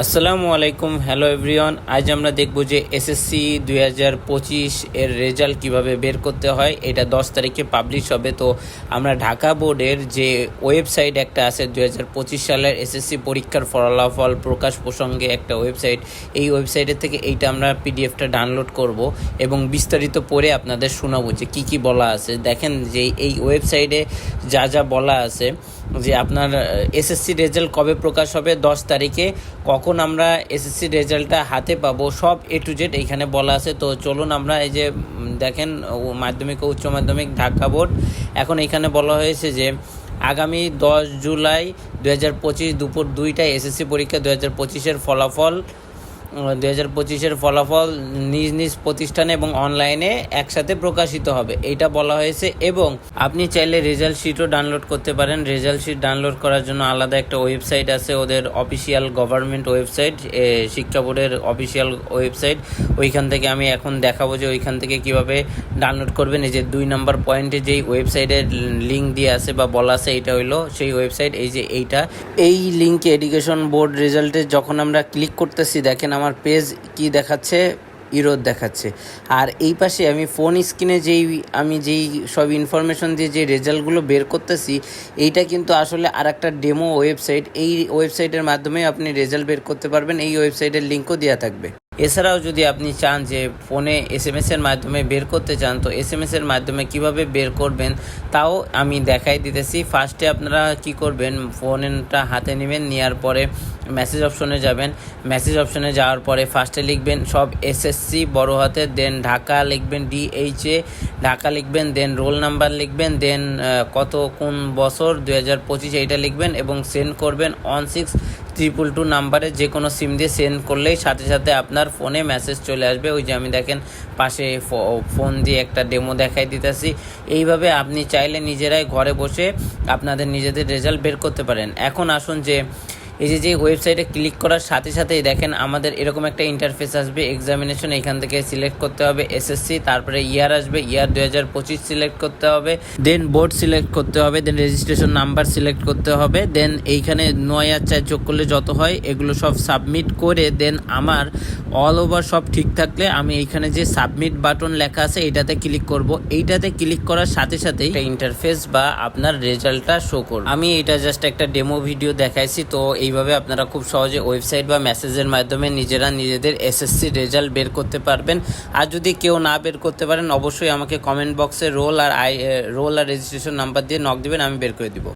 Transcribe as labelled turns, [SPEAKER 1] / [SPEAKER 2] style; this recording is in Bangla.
[SPEAKER 1] আসসালামু আলাইকুম, হ্যালো এভরিওয়ান। আজ আমরা দেখব যে এসএসসি দুই হাজার পঁচিশ এর রেজাল্ট কীভাবে বের করতে হয়। এটা দশ তারিখে পাবলিশ হবে। তো আমরা ঢাকা বোর্ডের যে ওয়েবসাইট একটা আছে, দুই হাজার পঁচিশ সালের এসএসসি পরীক্ষার ফলাফল প্রকাশ প্রসঙ্গে একটা ওয়েবসাইট। এই ওয়েবসাইটের থেকে এইটা আমরা পিডিএফটা ডাউনলোড করব এবং বিস্তারিত পড়ে আপনাদের শোনাবো যে কী কী বলা আছে। দেখেন যে এই ওয়েবসাইটে যা যা বলা আছে যে আপনার এসএসসি রেজাল্ট কবে প্রকাশ হবে, দশ তারিখে, কখন আমরা এসএসসি রেজাল্টটা হাতে পাবো, সব এ টু জেড এইখানে বলা আছে। তো চলুন আমরা এই যে দেখেন মাধ্যমিক ও উচ্চ মাধ্যমিক ঢাকা বোর্ড। এখন এখানে বলা হয়েছে যে, আগামী দশ জুলাই দু হাজার পঁচিশ দুপুর দুইটায় এসএসসি পরীক্ষা দু হাজার পঁচিশের ফলাফল দু হাজার পঁচিশের ফলাফল নিজ নিজ প্রতিষ্ঠানে এবং অনলাইনে একসাথে প্রকাশিত হবে। এটা বলা হয়েছে এবং আপনি চাইলে রেজাল্ট শিটও ডাউনলোড করতে পারেন। রেজাল্ট শিট ডাউনলোড করার জন্য আলাদা একটা ওয়েবসাইট আছে, ওদের অফিসিয়াল গভর্নমেন্ট ওয়েবসাইট শিক্ষা বোর্ডের অফিসিয়াল ওয়েবসাইট ওইখান থেকে আমি এখন দেখাবো যে ওইখান থেকে কীভাবে ডাউনলোড করবেন। এই যে দুই নম্বর পয়েন্টে যেই ওয়েবসাইটের লিঙ্ক দিয়ে আছে বা বলা আছে এইটা হইল সেই ওয়েবসাইট এই যে এইটা, এই লিঙ্কে এডুকেশন বোর্ড রেজাল্টে যখন আমরা ক্লিক করতেছি, দেখেন আমার পেজ কি দেখাচ্ছে? ইরোদ দেখাচ্ছে। আর এই পাশে আমি ফোন স্ক্রিনে যেই, আমি যেই সব ইনফরমেশন দিয়ে যে রেজাল্টগুলো বের করতেছি, এইটা কিন্তু আসলে আর একটা ডেমো ওয়েবসাইট এই ওয়েবসাইটের মাধ্যমে আপনি রেজাল্ট বের করতে পারবেন। এই ওয়েবসাইটের লিঙ্কও দেওয়া থাকবে। এছাড়াও যদি আপনি চান যে ফোনে এস এম এর মাধ্যমে বের করতে চান, তো এস এম এর মাধ্যমে কীভাবে বের করবেন তাও আমি দেখাই দিতেছি। ফার্স্টে আপনারা কি করবেন ফোনটা হাতে নেবেন, নেওয়ার পরে মেসেজ অপশনে যাবেন। মেসেজ অপশনে যাওয়ার পরে ফার্স্টে লিখবেন সব এসএসসি বড় হাতে দেন ঢাকা লিখবেন ডিএইচএ ঢাকা লিখবেন দেন রোল নাম্বার লিখবেন দেন কত, কোন বছর দু হাজার পঁচিশ এইটা লিখবেন এবং সেন্ড করবেন অন সিক্স ট্রিপল টু নাম্বারে যে কোনো সিম দিয়ে সেন্ড করলেই সাথে সাথে আপনার ফোনে মেসেজ চলে আসবে। ওই যে আমি দেখেন পাশে ফোন দিয়ে একটা ডেমো দেখাই দিতেছি। এইভাবে আপনি চাইলে নিজেরাই ঘরে বসে আপনাদের নিজেদের রেজাল্ট বের করতে পারেন। এখন আসুন যে এই যে যে ওয়েবসাইটে ক্লিক করার সাথে সাথেই দেখেন আমাদের এরকম একটা ইন্টারফেস আসবে এক্সামিনেশন এখান থেকে সিলেক্ট করতে হবে এসএসসি তারপরে ইয়ার আসবে ইয়ার দুই হাজার পঁচিশ সিলেক্ট করতে হবে দেন বোর্ড সিলেক্ট করতে হবে দেন রেজিস্ট্রেশন নাম্বার সিলেক্ট করতে হবে দেন এইখানে নয় আর চার যোগ করলে যত হয়, এগুলো সব সাবমিট করে দেন আমার অল ওভার সব ঠিক থাকলে আমি এইখানে যে সাবমিট বাটন লেখা আছে, এইটাতে ক্লিক করব। এইটাতে ক্লিক করার সাথে সাথেই ইন্টারফেস বা আপনার রেজাল্টটা শো করবে। আমি এটা জাস্ট একটা ডেমো ভিডিও দেখাইছি, তো এইভাবে আপনারা খুব সহজে ওয়েবসাইট বা মেসেজের মাধ্যমে নিজেরা নিজেদের এসএসসি রেজাল্ট বের করতে পারবেন। আর যদি কেউ না বের করতে পারেন, অবশ্যই আমাকে কমেন্ট বক্সে রোল আর আই রোল আর রেজিস্ট্রেশন নাম্বার দিয়ে নক দেবেন, আমি বের করে দিব।